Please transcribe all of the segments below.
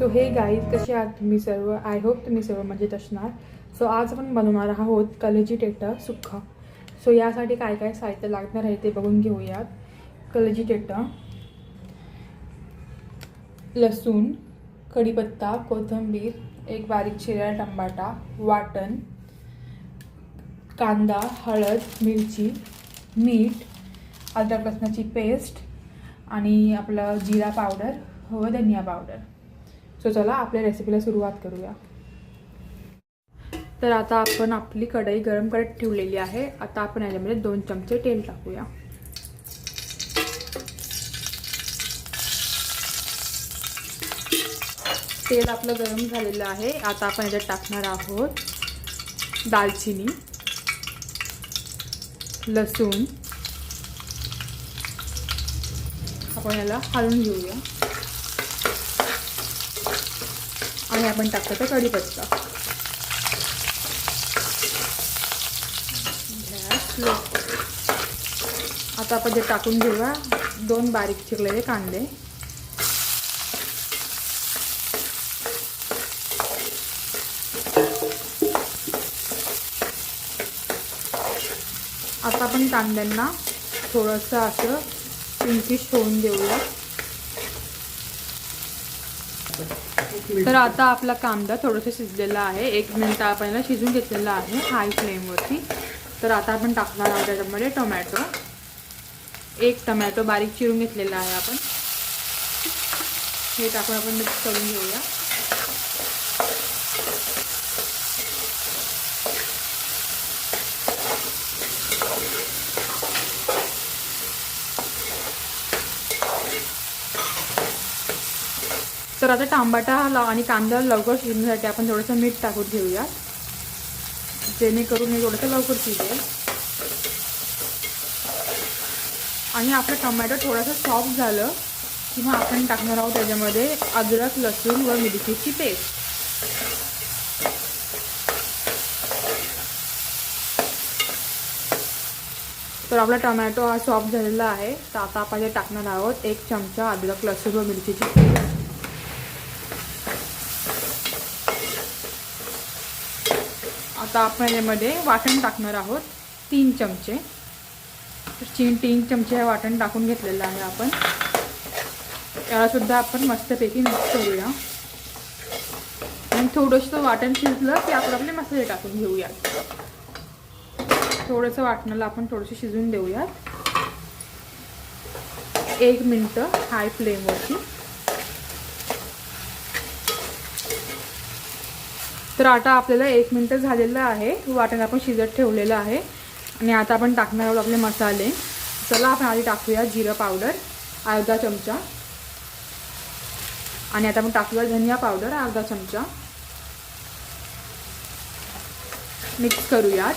So हे guys कसे आहात तुम्ही सर्व? आय होप तुम्ही सर्व मजेत असणार. सो आज आपण बनवणार आहोत कलेजी टेटा सुक्का सो यासाठी काय काय साहित्य लागणार आहे ते बघून घेऊयात. कलेजी टेटा लसूण कढीपत्ता कोथिंबीर एक बारीक चिऱ्या टमाटा वाटण कांदा हळद मिरची मीठ अद्रक लसणाची पेस्ट आणि आपलं जिरा पावडर व धनिया पावडर सो चला आपल्या रेसिपीला सुरुवात करूया. तर आता आपण आपली कढई गरम करत ठेवलेली आहे. आता आपण याच्यामध्ये दोन चमचे तेल टाकूया. तेल आपलं गरम झालेलं आहे. आता आपण याच्यात टाकणार आहोत दालचिनी लसूण. आपण याला हलवून घेऊया. आणि आपण टाकतो तर कढीपत्ता. आता आपण जे टाकून घेऊया दोन बारीक चिरलेले कांदे. आता आपण कांद्यांना थोडंसं असं पिंकिश होऊन देऊया. तर आता आपला कांदा थोडंसं शिजलेला आहे. एक मिनटं आपण याला शिजून घेतलेला आहे हाय फ्लेमवरती तर आता आपण टाकणार आहोत त्याच्यामध्ये टोमॅटो. एक टमॅटो बारीक चिरून घेतलेला आहे आपण. हे टाकून आपण मिक्स करून घेऊया. तर आता टांबाटा आणि कांदा लवकर शिजण्यासाठी आपण थोडंसं मीठ टाकून घेऊया. जेणेकरून हे थोडंसं लवकर शिजेल. आणि आपलं टोमॅटो थोडंसं सॉफ्ट झालं किंवा आपण टाकणार आहोत त्याच्यामध्ये अद्रक लसूण व मिरचीची पेस्ट. तर आपला टोमॅटो हा सॉफ्ट झालेला आहे. तर आता आपण हे टाकणार आहोत एक चमचा अद्रक लसूण व मिरचीची पेस्ट. आता आपण याच्यामध्ये वाटण टाकणार आहोत तीन चमचे. तीन तीन चमचे हे वाटण टाकून घेतलेलं आहे आपण. यालासुद्धा आपण मस्तपैकी मिक्स करूया. आणि थोडंसं वाटण शिजलं की आपण आपले मसाले टाकून घेऊयात. थोडंसं वाटणाला आपण थोडंसं शिजून देऊयात. एक मिनटं हाय फ्लेमवरती तर आता आपल्याला एक मिनटं झालेलं आहे. वाटण आपण शिजत ठेवलेलं आहे. आणि आता आपण टाकणार आहोत आपले मसाले. चला आपण आधी टाकूया जिरं पावडर अर्धा चमचा. आणि आता आपण टाकूया धनिया पावडर अर्धा चमचा. मिक्स करूयात.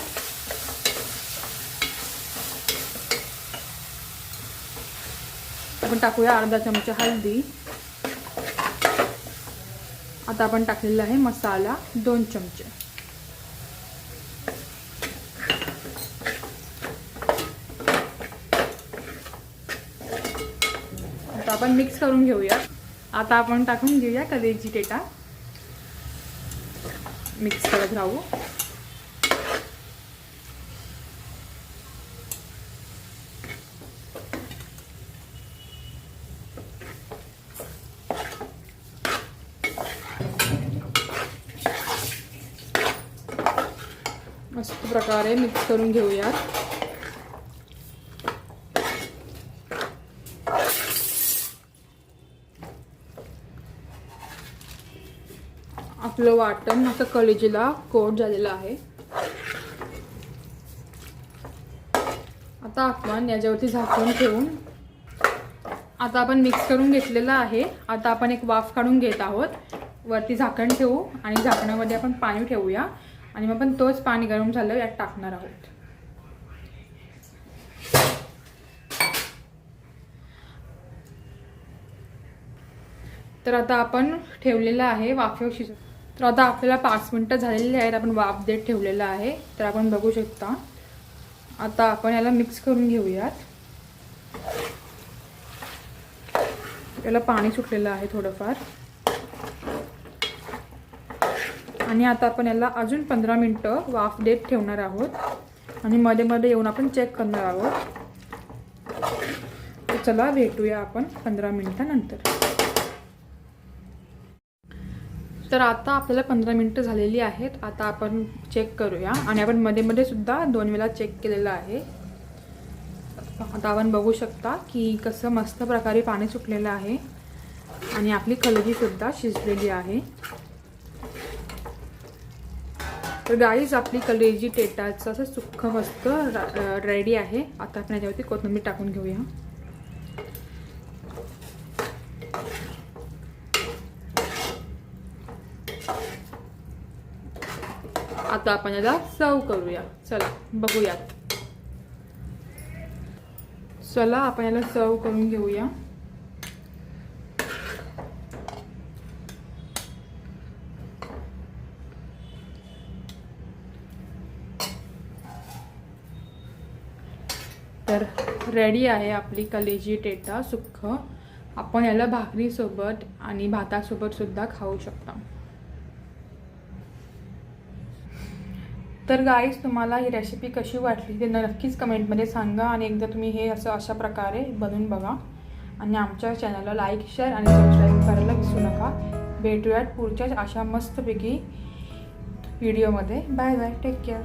आपण टाकूया अर्धा चमचा हळदी. आता आपण टाकलेला आहे मसाला दोन चमचे. आता आपण मिक्स करून घेऊया. आता आपण टाकून घेऊया कलेजी टेटा. मिक्स करत राहू. मस्त प्रकारे मिक्स करून घेऊयात. आपलं वाटण आता कलेजीला कोट झालेलं आहे? आता आपण याच्यावरती झाकून ठेवून आता आपण मिक्स करून घेतलेलं आहे. आता आपण एक वाफ काढून घेत आहोत. वरती झाकण ठेवू आणि झाकणामध्ये आपण पाणी ठेवूया. आणि मग आपण तोच पाणी गरम झालं यात टाकणार आहोत. तर आता आपण ठेवलेलं आहे वाफेव शिज तर आता आपल्याला पाच मिनटं झालेली आहेत आपण वाफ देत ठेवलेलं आहे. तर आपण बघू शकता. आता आपण याला मिक्स करून घेऊयात. याला पाणी सुटलेलं आहे थोडंफार. आणि आता आपण याला अजून पंधरा मिनटं वाफ देत ठेवणार आहोत. आणि मध्ये मध्ये येऊन आपण चेक करणार आहोत. चला भेटूया आपण पंधरा मिनटानंतर. तर आता आपल्याला पंधरा मिनटं झालेली आहेत. आता आपण चेक करूया. आणि आपण मध्ये मध्ये सुद्धा दोन वेळा चेक केलेलं आहे. आता आपण बघू शकता की कसं मस्त प्रकारे पाणी सुटलेलं आहे. आणि आपली कलगीसुद्धा शिजलेली आहे. तर गाईज आपली कलेजी टेटाचं असं सुक्क मस्त रेडी आहे. आता आपण याच्यावरती कोथिंबीर टाकून घेऊया. आता आपण याला सर्व करूया. चला बघूयात. चला आपण याला सर्व करून घेऊया. तर रेडी आहे आपली कलेजी टेटा सुख आपण याला भाकरीसोबत आणि भातासोबत सुद्धा खाऊ शकता. तर गाईज तुम्हाला ही रेसिपी कशी वाटली ते नक्कीच कमेंटमध्ये सांगा आणि एकदा तुम्ही हे असं अशा प्रकारे बनवून बघा. आणि आमच्या चॅनलला लाईक शेअर आणि सबस्क्राईब करायला विसरू नका. भेटूयात पुढच्याच अशा मस्तपैकी व्हिडिओमध्ये बाय बाय टेक केअर